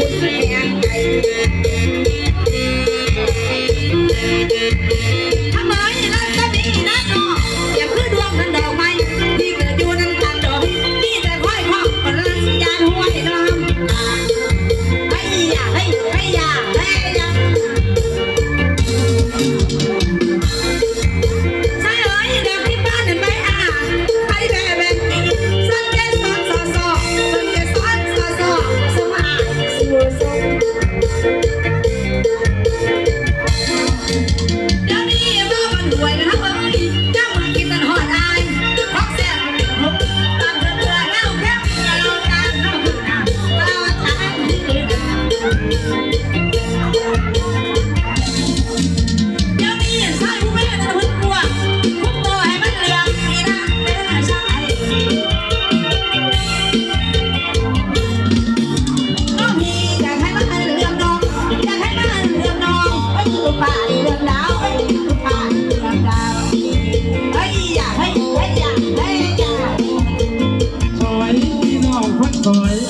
Thank you.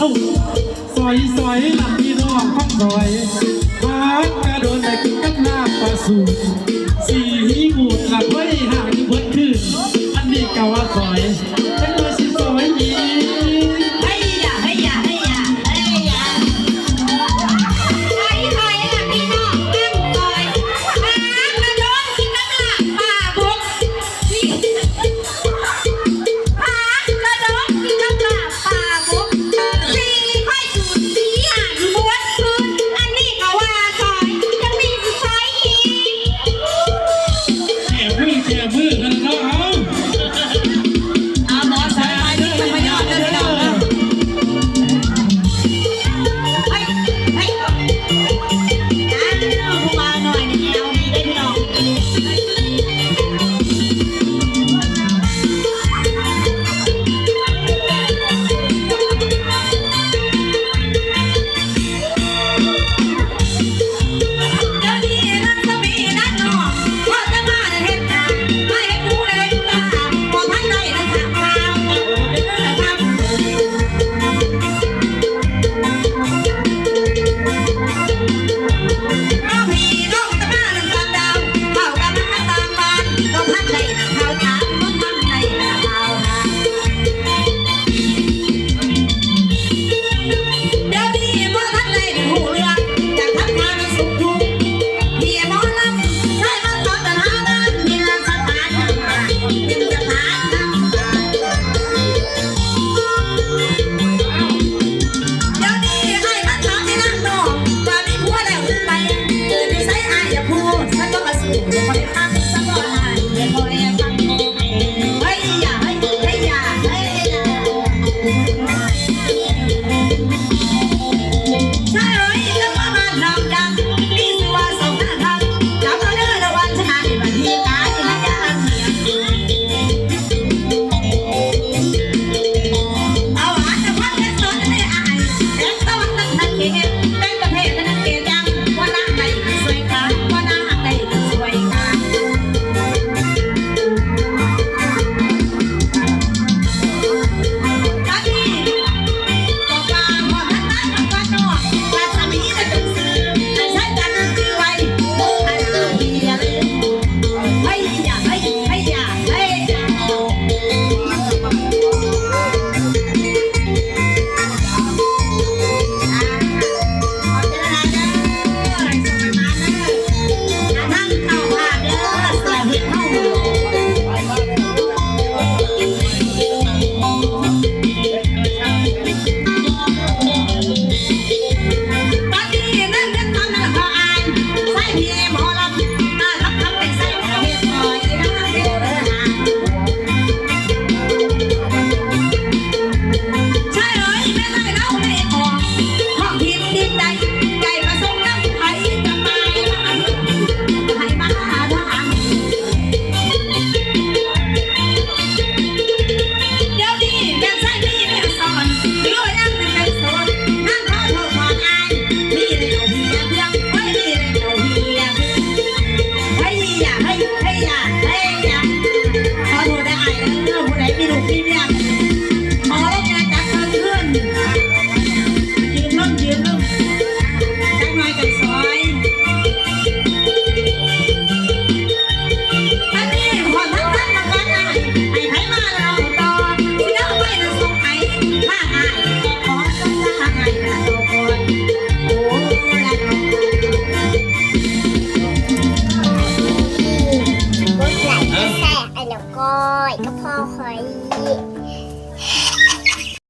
เอ้าสวยสอยหลับพี่น้องข้องสอยบางกระโดนแต่กินกับน้าปลาสูสีหูหลับไว้ห่างที่เบิดขึ้นอันนี้กะว่า